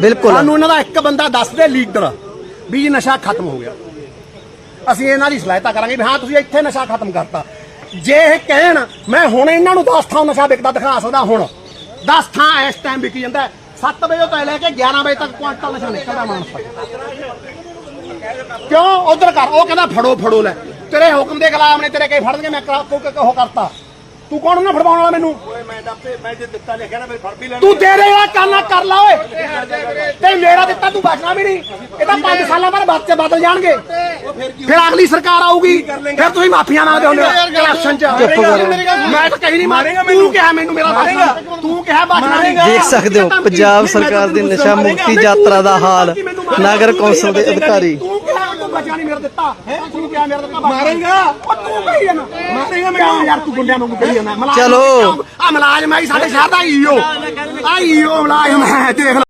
ਬਿਲਕੁਲ। ਸਾਨੂੰ ਇਹਨਾਂ ਦਾ ਇੱਕ ਬੰਦਾ ਦੱਸ ਦੇ ਲੀਡਰ ਵੀ ਇਹ ਨਸ਼ਾ ਖਤਮ ਹੋ ਗਿਆ। ਅਸੀਂ ਇਹਨਾਂ ਦੀ ਸਲਾਹਤਾ ਕਰਾਂਗੇ ਵੀ ਹਾਂ, ਤੁਸੀਂ ਇੱਥੇ ਨਸ਼ਾ ਖਤਮ ਕਰਤਾ। ਜੇ ਇਹ ਕਹਿਣ, ਮੈਂ ਹੁਣ ਇਹਨਾਂ ਨੂੰ 10 ਥਾਂ ਨਸ਼ਾ ਵਿਕਦਾ ਦਿਖਾ ਸਕਦਾ ਹੁਣ। 10 ਥਾਂ ਇਸ ਟਾਈਮ ਵਿਕੀ ਜਾਂਦਾ 7 ਵਜੇ ਤੋਂ ਲੈ ਕੇ 11 ਵਜੇ ਤੱਕ ਕੁਆਂਟਲ ਨਸ਼ਾ ਨਿਕਲਦਾ ਮਾਨਸਾ। ਕਿਉਂ? ਉਧਰ ਕਰ। ਉਹ ਕਹਿੰਦਾ ਫੜੋ ਫੜੋ ਲੈ। ਤੇਰੇ ਹੁਕਮ ਦੇ ਖਿਲਾਫ ਨੇ, ਤੇਰੇ ਕਈ ਫੜਨਗੇ, ਮੈਂ ਕਰਾ ਉਹ ਕਰਤਾ। ਤੂੰ ਕੌਣ ਨਾ ਫੜਵਾਉਣ ਵਾਲਾ ਮੈਨੂੰ? ਮੈਂ ਦੱਸੇ ਮੈਂ ਜੇ ਦਿੱਤਾ ਲਿਖਿਆ ਨਾ ਫਿਰ ਫੜ ਵੀ ਲੈਣਾ। ਤੂੰ ਤੇਰੇ ਵਾਲਾ ਕਰਨਾ ਕਰ ਲਾ ਓਏ। ਤੇ ਮੇਰਾ ਦਿੱਤਾ ਤੂੰ ਬਚਣਾ ਵੀ ਨਹੀਂ। ਇਹ ਤਾਂ 5 ਸਾਲਾਂ ਬਾਅਦ ਬੱਚੇ ਬਦਲ ਜਾਣਗੇ। ਫਿਰ ਅਗਲੀ ਸਰਕਾਰ ਆਊਗੀ। ਫਿਰ ਤੁਸੀਂ ਮਾਫੀਆਂ ਮੰਗਦੇ ਹੁੰਦੇ ਹੋ ਇਲੈਕਸ਼ਨ ਚ। ਮੈਂ ਤਾਂ ਕਹੀ ਨਹੀਂ ਮਾਰੇਗਾ। ਤੂੰ ਕਿਹਾ ਮੈਨੂੰ ਮੇਰਾ ਬਚਣਾ ਤੂੰ ਕਿਹਾ ਬਚਣਾ ਦੇਖ ਸਕਦੇ ਹੋ ਪੰਜਾਬ ਸਰਕਾਰ ਦੀ ਨਸ਼ਾ ਮੁਕਤੀ ਯਾਤਰਾ ਦਾ ਹਾਲ। ਨਗਰ ਕੌਂਸਲ ਦੇ ਅਧਿਕਾਰੀ। ਤੂੰ ਕਿਹਾ ਤੂੰ ਬਚਣਾ ਨਹੀਂ ਮੇਰਾ ਦਿੱਤਾ ਤੂੰ ਕਿਹਾ ਮੇਰਾ ਦਿੱਤਾ ਮਾਰੇਗਾ। ਉਹ ਤੂੰ ਕਹੀ ਜਾਣਾ ਮਾਰੇਗਾ ਮੈਂ। ਯਾਰ ਤੂੰ ਗੁੰਡਿਆਂ ਵਾਂਗੂ ਕਹੀ ਜਾਣਾ ਚਲੋ। ਆ ਮਲਾਜ਼ਮ ਆਈ ਸਾਡੇ ਸ਼ਹਿਰ ਦਾ ਈਓ ਆ ਈਓ ਮਲਾਜ਼ਮ ਹੈ ਦੇਖ